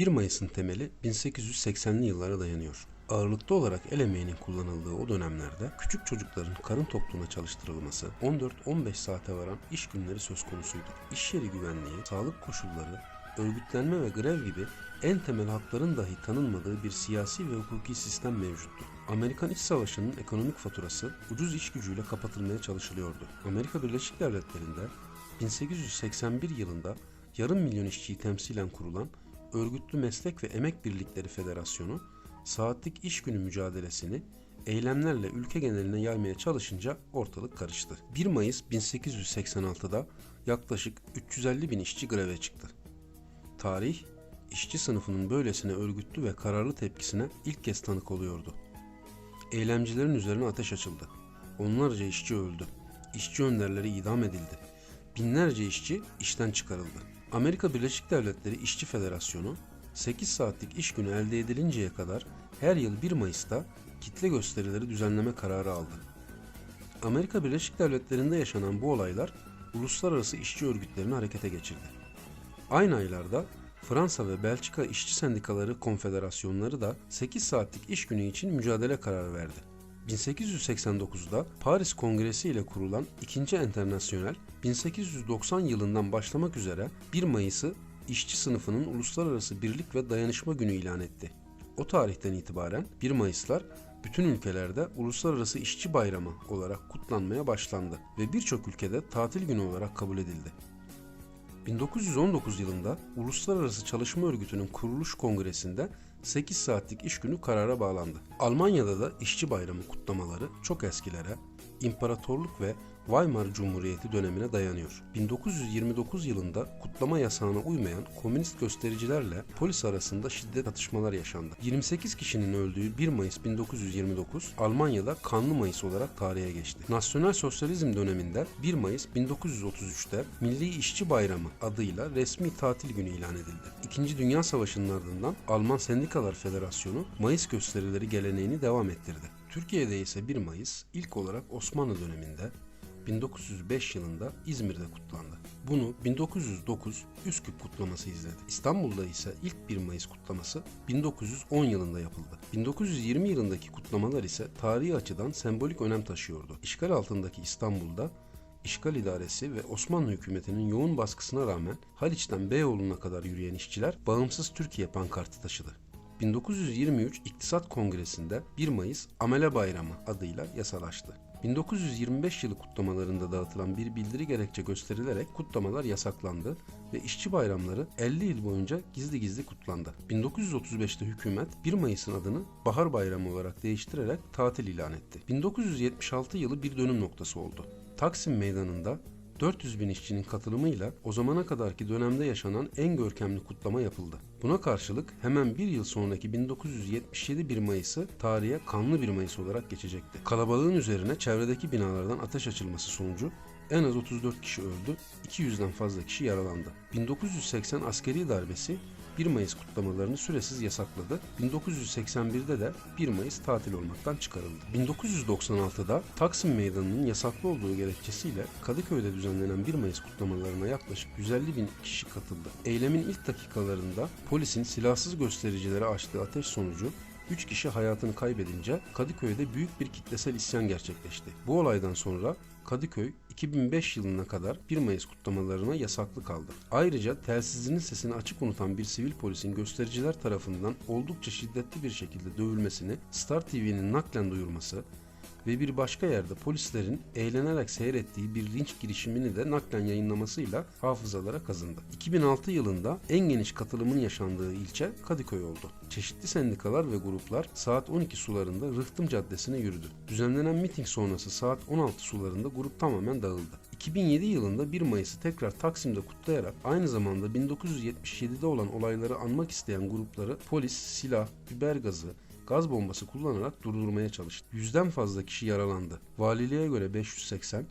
1 Mayıs'ın temeli 1880'li yıllara dayanıyor. Ağırlıklı olarak el emeğinin kullanıldığı o dönemlerde küçük çocukların karın tokluğuna çalıştırılması 14-15 saate varan iş günleri söz konusuydu. İş yeri güvenliği, sağlık koşulları, örgütlenme ve grev gibi en temel hakların dahi tanınmadığı bir siyasi ve hukuki sistem mevcuttu. Amerikan İç Savaşı'nın ekonomik faturası ucuz iş gücüyle kapatılmaya çalışılıyordu. Amerika Birleşik Devletleri'nde 1881 yılında yarım milyon işçiyi temsilen kurulan Örgütlü Meslek ve Emek Birlikleri Federasyonu saatlik iş günü mücadelesini eylemlerle ülke geneline yaymaya çalışınca ortalık karıştı. 1 Mayıs 1886'da yaklaşık 350 bin işçi greve çıktı. Tarih, işçi sınıfının böylesine örgütlü ve kararlı tepkisine ilk kez tanık oluyordu. Eylemcilerin üzerine ateş açıldı. Onlarca işçi öldü. İşçi önderleri idam edildi. Binlerce işçi işten çıkarıldı. Amerika Birleşik Devletleri İşçi Federasyonu 8 saatlik iş günü elde edilinceye kadar her yıl 1 Mayıs'ta kitle gösterileri düzenleme kararı aldı. Amerika Birleşik Devletleri'nde yaşanan bu olaylar uluslararası işçi örgütlerini harekete geçirdi. Aynı aylarda Fransa ve Belçika İşçi Sendikaları Konfederasyonları da 8 saatlik iş günü için mücadele kararı verdi. 1889'da Paris Kongresi ile kurulan 2. Enternasyonel 1890 yılından başlamak üzere 1 Mayıs'ı işçi sınıfının uluslararası birlik ve dayanışma günü ilan etti. O tarihten itibaren 1 Mayıslar bütün ülkelerde Uluslararası İşçi Bayramı olarak kutlanmaya başlandı ve birçok ülkede tatil günü olarak kabul edildi. 1919 yılında Uluslararası Çalışma Örgütü'nün kuruluş kongresinde 8 saatlik iş günü karara bağlandı. Almanya'da da işçi bayramı kutlamaları çok eskilere, imparatorluk ve Weimar Cumhuriyeti dönemine dayanıyor. 1929 yılında kutlama yasağına uymayan komünist göstericilerle polis arasında şiddet atışmalar yaşandı. 28 kişinin öldüğü 1 Mayıs 1929 Almanya'da Kanlı Mayıs olarak tarihe geçti. Nasyonel Sosyalizm döneminde 1 Mayıs 1933'te Milli İşçi Bayramı adıyla resmi tatil günü ilan edildi. İkinci Dünya Savaşı'nın ardından Alman Sendikalar Federasyonu Mayıs gösterileri geleneğini devam ettirdi. Türkiye'de ise 1 Mayıs ilk olarak Osmanlı döneminde 1905 yılında İzmir'de kutlandı. Bunu 1909 Üsküp kutlaması izledi. İstanbul'da ise ilk 1 Mayıs kutlaması 1910 yılında yapıldı. 1920 yılındaki kutlamalar ise tarihi açıdan sembolik önem taşıyordu. İşgal altındaki İstanbul'da İşgal İdaresi ve Osmanlı hükümetinin yoğun baskısına rağmen Haliç'ten Beyoğlu'na kadar yürüyen işçiler bağımsız Türkiye pankartı taşıdı. 1923 İktisat Kongresi'nde 1 Mayıs Amele Bayramı adıyla yasalaştı. 1925 yılı kutlamalarında dağıtılan bir bildiri gerekçe gösterilerek kutlamalar yasaklandı ve işçi bayramları 50 yıl boyunca gizli gizli kutlandı. 1935'te hükümet 1 Mayıs'ın adını Bahar Bayramı olarak değiştirerek tatil ilan etti. 1976 yılı bir dönüm noktası oldu. Taksim Meydanı'nda 400 bin işçinin katılımıyla o zamana kadarki dönemde yaşanan en görkemli kutlama yapıldı. Buna karşılık hemen bir yıl sonraki 1977 1 Mayıs'ı tarihe kanlı 1 Mayıs olarak geçecekti. Kalabalığın üzerine çevredeki binalardan ateş açılması sonucu en az 34 kişi öldü, 200'den fazla kişi yaralandı. 1980 askeri darbesi 1 Mayıs kutlamalarını süresiz yasakladı. 1981'de de 1 Mayıs tatil olmaktan çıkarıldı. 1996'da Taksim Meydanı'nın yasaklı olduğu gerekçesiyle Kadıköy'de düzenlenen 1 Mayıs kutlamalarına yaklaşık 150 bin kişi katıldı. Eylemin ilk dakikalarında polisin silahsız göstericilere açtığı ateş sonucu 3 kişi hayatını kaybedince Kadıköy'de büyük bir kitlesel isyan gerçekleşti. Bu olaydan sonra Kadıköy 2005 yılına kadar 1 Mayıs kutlamalarına yasaklı kaldı. Ayrıca telsizinin sesini açık unutan bir sivil polisin göstericiler tarafından oldukça şiddetli bir şekilde dövülmesini Star TV'nin naklen duyurması ve bir başka yerde polislerin eğlenerek seyrettiği bir linç girişimini de naklen yayınlamasıyla hafızalara kazındı. 2006 yılında en geniş katılımın yaşandığı ilçe Kadıköy oldu. Çeşitli sendikalar ve gruplar saat 12 sularında Rıhtım Caddesi'ne yürüdü. Düzenlenen miting sonrası saat 16 sularında grup tamamen dağıldı. 2007 yılında 1 Mayıs'ı tekrar Taksim'de kutlayarak aynı zamanda 1977'de olan olayları anmak isteyen grupları polis, silah, biber gazı, gaz bombası kullanarak durdurmaya çalıştı. Yüzden fazla kişi yaralandı. Valiliğe göre 580,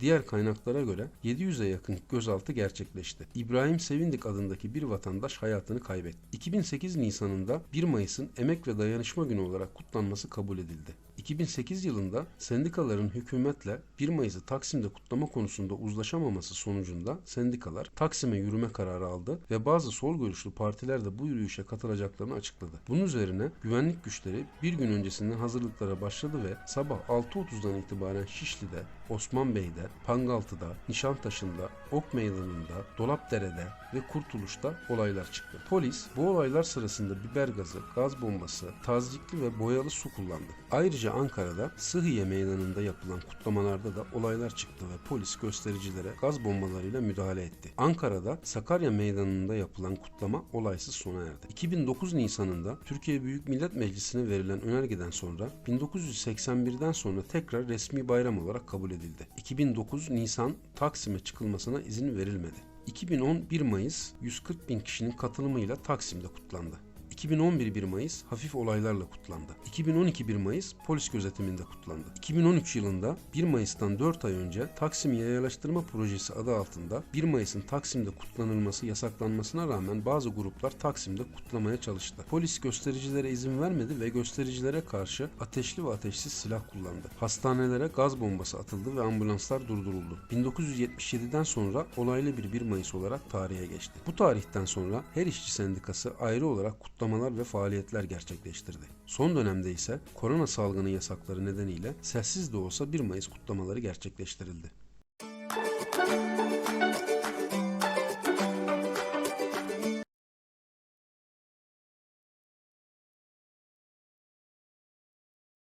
diğer kaynaklara göre 700'e yakın gözaltı gerçekleşti. İbrahim Sevindik adındaki bir vatandaş hayatını kaybetti. 2008 Nisan'ında 1 Mayıs'ın Emek ve Dayanışma Günü olarak kutlanması kabul edildi. 2008 yılında sendikaların hükümetle 1 Mayıs'ı Taksim'de kutlama konusunda uzlaşamaması sonucunda sendikalar Taksim'e yürüme kararı aldı ve bazı sol görüşlü partiler de bu yürüyüşe katılacaklarını açıkladı. Bunun üzerine güvenlik güçleri bir gün öncesinden hazırlıklara başladı ve sabah 6.30'dan itibaren Şişli'de, Osmanbey'de, Pangaltı'da, Nişantaşı'nda, Ok Meydanı'nda, Dolapdere'de ve Kurtuluş'ta olaylar çıktı. Polis bu olaylar sırasında biber gazı, gaz bombası, tazikli ve boyalı su kullandı. Ayrıca Ankara'da Sıhhiye Meydanı'nda yapılan kutlamalarda da olaylar çıktı ve polis göstericilere gaz bombalarıyla müdahale etti. Ankara'da Sakarya Meydanı'nda yapılan kutlama olaysız sona erdi. 2009 Nisan'ında Türkiye Büyük Millet Meclisi'ne verilen önergeden sonra 1981'den sonra tekrar resmi bayram olarak kabul edildi. 2009 Nisan Taksim'e çıkılmasına izin verilmedi. 2010 1 Mayıs 140 bin kişinin katılımıyla Taksim'de kutlandı. 2011 1 Mayıs hafif olaylarla kutlandı. 2012 1 Mayıs polis gözetiminde kutlandı. 2013 yılında 1 Mayıs'tan 4 ay önce Taksim Yayalaştırma Projesi adı altında 1 Mayıs'ın Taksim'de kutlanılması yasaklanmasına rağmen bazı gruplar Taksim'de kutlamaya çalıştı. Polis göstericilere izin vermedi ve göstericilere karşı ateşli ve ateşsiz silah kullandı. Hastanelere gaz bombası atıldı ve ambulanslar durduruldu. 1977'den sonra olaylı bir 1 Mayıs olarak tarihe geçti. Bu tarihten sonra her işçi sendikası ayrı olarak kutlamalar ve faaliyetler gerçekleştirdi. Son dönemde ise korona salgını yasakları nedeniyle sessiz de olsa 1 Mayıs kutlamaları gerçekleştirildi.